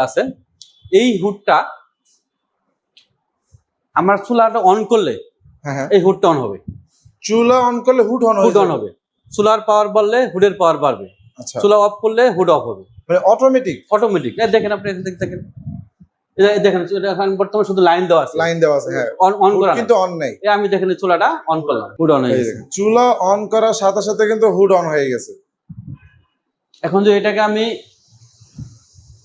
আছে এই হুডটা আমার চুলাটা অন করলে হ্যাঁ হ্যাঁ। এই হুডটা অন হবে। চুলা অন করলে হুড অন হুড অন হবে। চুলার পাওয়ার বাড়লে হুডের পাওয়ার বাড়বে। আচ্ছা। চুলা অফ করলে হুড অফ হবে। মানে অটোমেটিক অটোমেটিক দেখেন আপনি দেখেন। দেখেন এখন বর্তমানে শুধু লাইন দেওয়া আছে। লাইন দেওয়া আছে হ্যাঁ। অন করা কিন্তু অন নাই। আমি দেখেন চুলাটা অন করলাম। হুড অন হয়ে গেছে। চুলা অন করার সাথে সাথে কিন্তু হুড অন হয়ে গেছে। এখন যে এটাকে আমি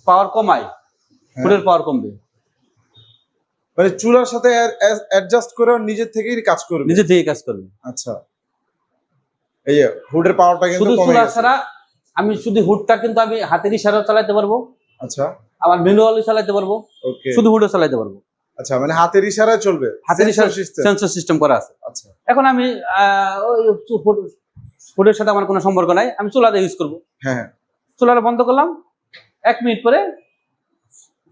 পাওয়ার কমাই হ্যাঁ। হুডের পাওয়ার কমবে। মানে চুলার সাথে অ্যাডজাস্ট করে ও নিজের থেকেই কাজ করবে। নিজে থেকে কাজ করবে। আচ্ছা। এই যে হুডের পাওয়ারটা কিন্তু কমে গেছে। ছাড়া আমি শুধু হুডটা কিন্তু আমি হাতের ইশারাও চালাতে পারব। আচ্ছা। আবার ম্যানুয়ালি চালাতে পারব। ওকে শুধু হুডও চালাতে পারব। আচ্ছা মানে হাতের ইশারায় চলবে। হাতের ইশারা সিস্টেম সেন্সর সিস্টেম করা আছে। আচ্ছা। এখন আমি ওই হুডের সাথে আমার কোনো সম্পর্ক নাই। আমি চুলাতে ইউজ করব। হ্যাঁ হ্যাঁ। চুলাটা বন্ধ করলাম। এক মিনিট পরে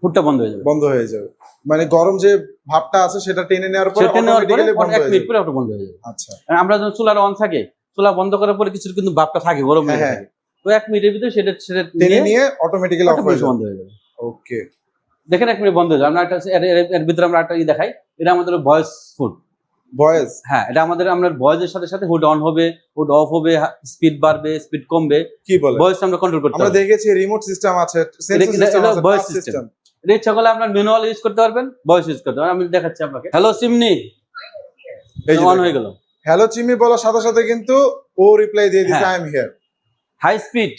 হুডটা বন্ধ হয়ে যাবে। বন্ধ হয়ে যাবে। মানে গরম যে ভাবটা আছে সেটা টেনে নেওয়ার পরে সেটা নেওয়ার পরে এক মিনিট পরে ওটা বন্ধ হয়ে যাবে। আচ্ছা। আর আমরা যখন চুলার অন থাকে চুলা বন্ধ করার পরে কিছু কিন্তু ভাবটা থাকে গরম হ্যাঁ, হ্যাঁ। তো এক মিনিটের ভিতরে সেটা সেটা টেনে নিয়ে অটোমেটিক্যালি অফ হয়ে যাবে বন্ধ হয়ে যাবে। ওকে দেখেন এক মিনিট বন্ধ হয়ে যাবে। আমরা একটা এর ভিতরে আমরা একটা ই দেখাই। এটা আমাদের ভয়েস ফুড ভয়েস হ্যাঁ এটা আমাদের আমরা ভয়েসের সাথে সাথে হুড অন হবে হুড অফ হবে স্পিড বাড়বে স্পিড কমবে। কি বলে? ভয়েস আমরা কন্ট্রোল করতে আমরা দেখেছি রিমোট সিস্টেম আছে এটা- সিস্টেম এটা ইচ্ছা করলে আপনার ম্যানুয়াল ইউজ করতে পারবেন ভয়েস ইউজ করতে পারবেন। আমি দেখাচ্ছি আপনাকে। হ্যালো সিমনি এই অন হয়ে গেল। হ্যালো চিমি বলার সাথে সাথে কিন্তু ও রিপ্লাই দিয়ে দিছে। I am here high speed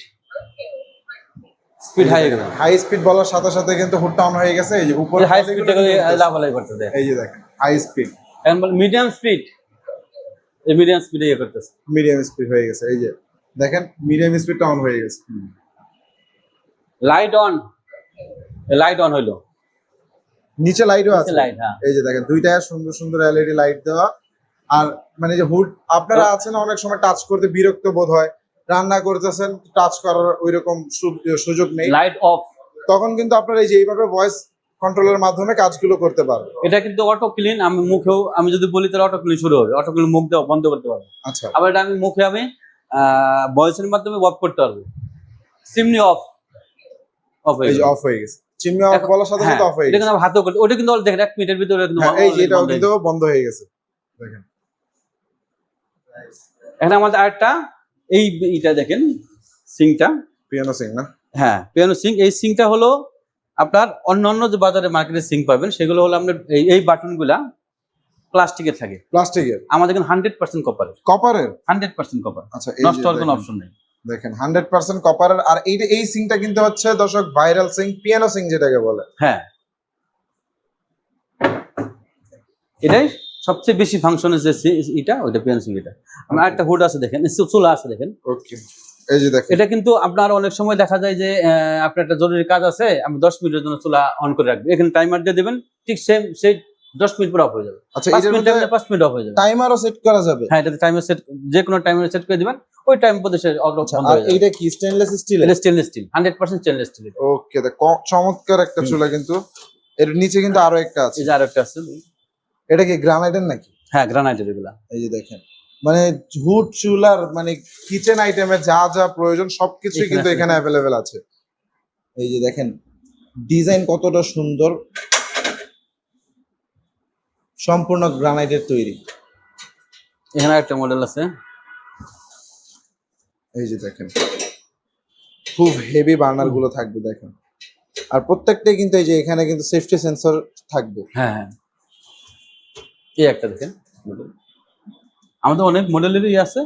speed high হয়ে গেল। হাই স্পিড বলার সাথে সাথে কিন্তু হুডটা অন হয়ে গেছে। এই যে উপরে হাই স্পিড লাফালাই করতে দেয়। এই যে দেখেন হাই স্পিড এখন বল মিডিয়াম স্পিড এই মিডিয়াম স্পিডে ইয়ে করতেছে। মিডিয়াম স্পিড হয়ে গেছে এই যে দেখেন মিডিয়াম স্পিডটা অন হয়ে গেছে। লাইট অন লাইট অন হইল। নিচে লাইটও আছে। লাইট হ্যাঁ। এই যে দেখেন দুইটা সুন্দর সুন্দর এলইডি লাইট দেওয়া। আর মানে যে হুড আপনারা আছেন অনেক সময় টাচ করতে বিরক্ত বোধ হয়। রান্না করতেছেন টাচ করার ওইরকম সুযোগ নেই। লাইট অফ তখন কিন্তু আপনারা এই যে এইভাবে ভয়েস কন্ট্রোলের মাধ্যমে কাজগুলো করতে পারবেন এটা কিন্তু অটো ক্লিন আমি মুখেও আমি যদি বলি তাহলে অটো ক্লিন শুরু হবে। অটো ক্লিন মুখ দেওয়া বন্ধ করতে পারবে। আচ্ছা। আবার এটা আমি মুখে আমি ভয়েসের মাধ্যমে অফ করতে পারব। সিমনি অফ অফ হয়ে গেল। অফ হয়ে গেছে। চিমনি অফ বলার সাথে হ্যাঁ, সাথে অফ হয়ে এটা গেছে। আমি হাতেও করতে ওটা কিন্তু দেখেন এক মিনিটের ভিতরে কিন্তু হ্যাঁ, এই যে এটাও বন্ধ হয়ে কিন্তু বন্ধ হয়ে গেছে। দেখেন। গেছে। এখানে আমাদের আরেকটা এই এইটা দেখেন সিংটা। পিয়ানো সিং না? হ্যাঁ পিয়ানো সিং এই সিংটা হলো আপনার অন্য অন্য যে বাজারে মার্কেটে সিং পাবেন সেগুলো হলো আপনার এই বাটনগুলা প্লাস্টিকের থাকে। প্লাস্টিকের আমাদের কিন্তু হান্ড্রেড পার্সেন্ট কপার কপারের হান্ড্রেড পার্সেন্ট কপার আচ্ছা নষ্ট হওয়ার কোনো অপশন নেই। দেখেন হান্ড্রেড পার্সেন্ট কপারের আর এই এই সিংটা কিন্তু হচ্ছে দর্শক ভাইরাল সিং পিয়ানো সিং যেটাকে বলে। হ্যাঁ। এটাই সবচেয়ে বেশি ফাংশনের যে সি- এটা ওইটা পিয়ানো সিং এটা। আমার একটা হুড আছে দেখেন চুলা আছে দেখেন। ওকে এই যে দেখেন। এটা কিন্তু আপনার অনেক সময় দেখা যায় যে আপনার একটা জরুরি কাজ আছে আমি দশ মিনিটের জন্য চুলা অন করে রাখব এখানে টাইমার দিয়ে দেবেন ঠিক সেম সেই দশ মিনিট পরে অফ হয়ে যাবে। আচ্ছা মিনিট মধ্যে পাঁচ মিনিট অফ হয়ে যাবে। টাইমারও সেট করা যাবে? হ্যাঁ এটাতে টাইমার সেট যে কোনো টাইমার সেট করে দিবেন ওই টাইম সে অটো আচ্ছা বন্ধ হয়ে যাবে। এইটা কি স্টেনলেস স্টিল এটা stainless steel hundred percent stainless steel okay চমৎকার একটা চুলা কিন্তু। এর নিচে কিন্তু আরও একটা আছে। এই যে আরেকটা আছে। এটা কি গ্রানাইটের নাকি? হ্যাঁ গ্রানাইটের এগুলা। এই যে দেখেন। মানে হুড চুলার মানে কিচেন আইটেমের যা যা প্রয়োজন সবকিছুই কিন্তু এখানে অ্যাভেলেবেল আছে। এই যে দেখেন ডিজাইন কতটা সুন্দর। সম্পূর্ণ গ্রানাইটের তৈরি। এখানে একটা মডেল আছে। এই যে দেখেন খুব হেভি বার্নারগুলো থাকবে দেখেন। আর প্রত্যেকটাই কিন্তু এই যে এখানে কিন্তু সেফটি সেন্সর থাকবে। হ্যাঁ হ্যাঁ। এই একটা দেখেন। আমাদের অনেক মডেলেরই আছে।